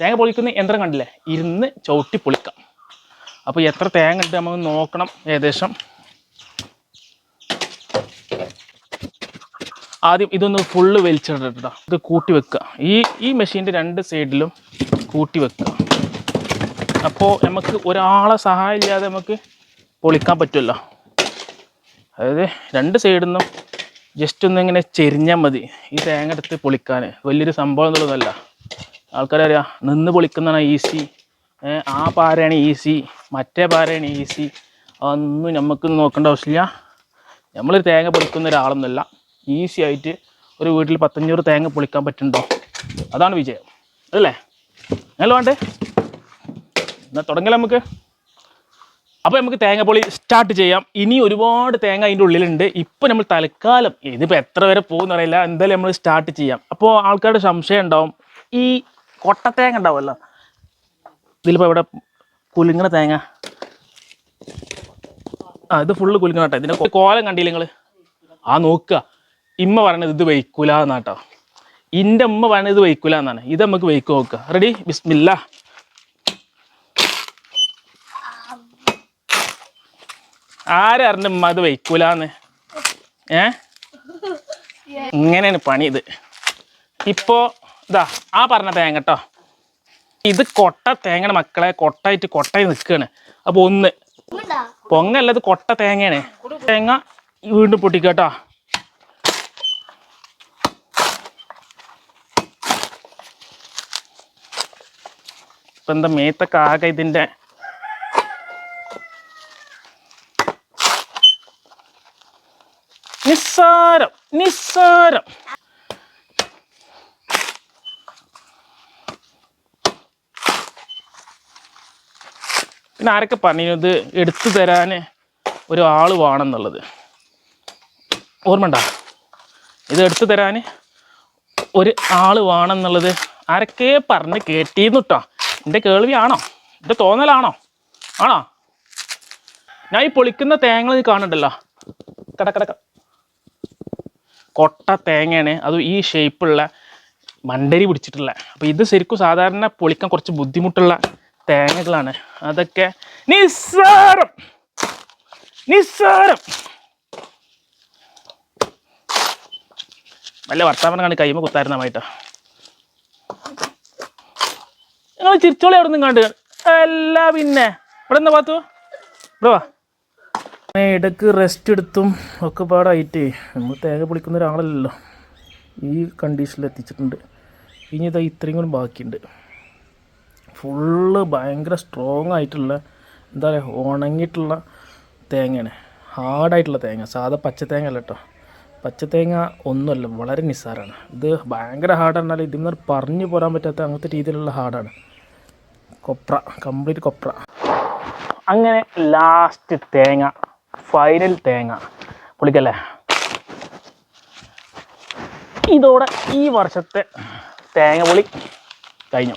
തേങ്ങ പൊളിക്കുന്ന യന്ത്രം കണ്ടില്ലേ? ഇരുന്ന് ചവിട്ടി പൊളിക്കാം. അപ്പോൾ എത്ര തേങ്ങ ഉണ്ട് നമുക്ക് നോക്കണം ഏകദേശം. ആദ്യം ഇതൊന്ന് ഫുള്ള് വലിച്ചിടട്ടോ ഇത് കൂട്ടി വെക്കുക. ഈ ഈ മെഷീന്റെ രണ്ട് സൈഡിലും കൂട്ടി വെക്കുക. അപ്പോൾ നമുക്ക് ഒരാളെ സഹായം ഇല്ലാതെ നമുക്ക് പൊളിക്കാൻ പറ്റുമല്ലോ. അതായത് രണ്ട് സൈഡിൽ നിന്നും ജസ്റ്റ് ഒന്ന് ഇങ്ങനെ ചെരിഞ്ഞാൽ മതി ഈ തേങ്ങ എടുത്ത് പൊളിക്കാൻ വലിയൊരു സംഭവം എന്നുള്ളതല്ല. ആൾക്കാരറിയാം നിന്ന് പൊളിക്കുന്നതാണ് ഈസി ആ പാരയാണ് ഈസി മറ്റേ പാരയാണ് ഈസി അതൊന്നും നമുക്ക് നോക്കേണ്ട ആവശ്യമില്ല. നമ്മളൊരു തേങ്ങ പൊളിക്കുന്ന ഒരാളൊന്നുമല്ല. ഈസി ആയിട്ട് ഒരു വീട്ടിൽ പത്തഞ്ഞൂറ് തേങ്ങ പൊളിക്കാൻ പറ്റുന്നുണ്ടോ? അതാണ് വിജയം. അല്ലേ? അങ്ങനെ വേണ്ടേ? എന്നാൽ തുടങ്ങല നമുക്ക്. അപ്പോൾ നമുക്ക് തേങ്ങ പൊളി സ്റ്റാർട്ട് ചെയ്യാം. ഇനി ഒരുപാട് തേങ്ങ അതിന്റെ ഉള്ളിലുണ്ട്. ഇപ്പോൾ നമ്മൾ തൽക്കാലം ഇതിപ്പോൾ എത്ര വരെ പോകുന്ന അറിയില്ല. എന്തായാലും നമ്മൾ സ്റ്റാർട്ട് ചെയ്യാം. അപ്പോൾ ആൾക്കാരുടെ സംശയം ഉണ്ടാവും. ഈ കൊട്ട തേങ്ങ ഉണ്ടാവുമല്ലോ ഇതിലിപ്പോൾ ഇവിടെ കുലുങ്ങണ തേങ്ങ? ആ ഇത് ഫുള്ള് കുലുങ്ങണ കേട്ടോ. ഇതിന്റെ കോലം കണ്ടില്ല നിങ്ങൾ ആ നോക്കുക. ഇമ്മ പറയണത് ഇത് വയ്ക്കൂല എന്നാട്ടോ. ഇന്റെ ഉമ്മ പറയണത് ഇത് വയ്ക്കൂല എന്നാണ്. ഇത് നമുക്ക് വയ്ക്കും നോക്കുക റെഡി ബിസ്മില്ല. ആരറിഞ്ഞ ഉമ്മ അത് വയ്ക്കൂലെന്ന് ഏ? ഇങ്ങനെയാണ് പണി ഇത്. ഇപ്പോ ഇതാ ആ പറഞ്ഞ തേങ്ങ കേട്ടോ ഇത് കൊട്ട തേങ്ങയുടെ മക്കളെ. കൊട്ടായിട്ട് കൊട്ടായി നിൽക്കുകയാണ് അപ്പോൾ ഒന്ന് പൊങ്ങല്ല ഇത് കൊട്ട തേങ്ങയാണ്. തേങ്ങ വീണ്ടും പൊട്ടിക്കട്ടോ ഇപ്പൊ എന്താ മേത്തൊക്കെ ആകെ ഇതിന്റെ നിസ്സാരം നിസ്സാരം. പിന്നെ ആരൊക്കെ പറഞ്ഞത് എടുത്തു തരാൻ ഒരാൾ വേണമെന്നുള്ളത്? ഓർമ്മണ്ട ഇത് എടുത്തു തരാൻ ഒരു ആൾ വേണമെന്നുള്ളത് ആരൊക്കെ പറഞ്ഞ് കേട്ടിരുന്നു കേട്ടോ എന്റെ കേൾവിയാണോ? എന്റെ തോന്നലാണോ? ആണോ? ഞാൻ ഈ പൊളിക്കുന്ന തേങ്ങ നീ കാണണ്ടല്ലോ കട കട കട. കൊട്ട തേങ്ങയാണ്. അത് ഈ ഷേപ്പുള്ള മണ്ടരി പിടിച്ചിട്ടുള്ള. അപ്പോൾ ഇത് ശരിക്കും സാധാരണ പൊളിക്കാൻ കുറച്ച് ബുദ്ധിമുട്ടുള്ള തേങ്ങകളാണ്. അതൊക്കെ നിസ്സാരം. നിസ്സാരം. നല്ല വർത്താനം കാണി കൈമ കുത്താരുന്നമായിട്ടോ നിങ്ങൾ ചിരിച്ചോളി അവിടെ നിന്ന് കണ്ട് അല്ല പിന്നെ. ഇവിടെ എന്താ പാത്തു? ഇവിടെ വാ. ഇടയ്ക്ക് റെസ്റ്റ് എടുത്തും ഒക്കെ പാടായിട്ട്. നമ്മൾ തേങ്ങ പൊളിക്കുന്ന ഒരാളല്ലല്ലോ. ഈ കണ്ടീഷനിൽ എത്തിച്ചിട്ടുണ്ട്. ഇനി ഇതാ ഇത്രയും കൂടി ബാക്കിയുണ്ട്. ഫുള്ള് ഭയങ്കര സ്ട്രോങ് ആയിട്ടുള്ള എന്താ പറയുക ഉണങ്ങിയിട്ടുള്ള തേങ്ങയാണ്. ഹാർഡായിട്ടുള്ള തേങ്ങ. സാധാ പച്ച തേങ്ങ അല്ല കേട്ടോ പച്ച തേങ്ങ ഒന്നുമല്ല വളരെ നിസ്സാരമാണ്. ഇത് ഭയങ്കര ഹാർഡാണ് ഇതിൽ ഇതിന്ന് പറഞ്ഞു പോരാൻ പറ്റാത്ത അങ്ങനത്തെ രീതിയിലുള്ള ഹാർഡാണ് കൊപ്ര കംപ്ലീറ്റ് കൊപ്ര. അങ്ങനെ ലാസ്റ്റ് തേങ്ങ ഫൈനൽ തേങ്ങ. പൊളിക്കല്ലേ? ഇതോടെ ഈ വർഷത്തെ തേങ്ങ പൊളി കഴിഞ്ഞു.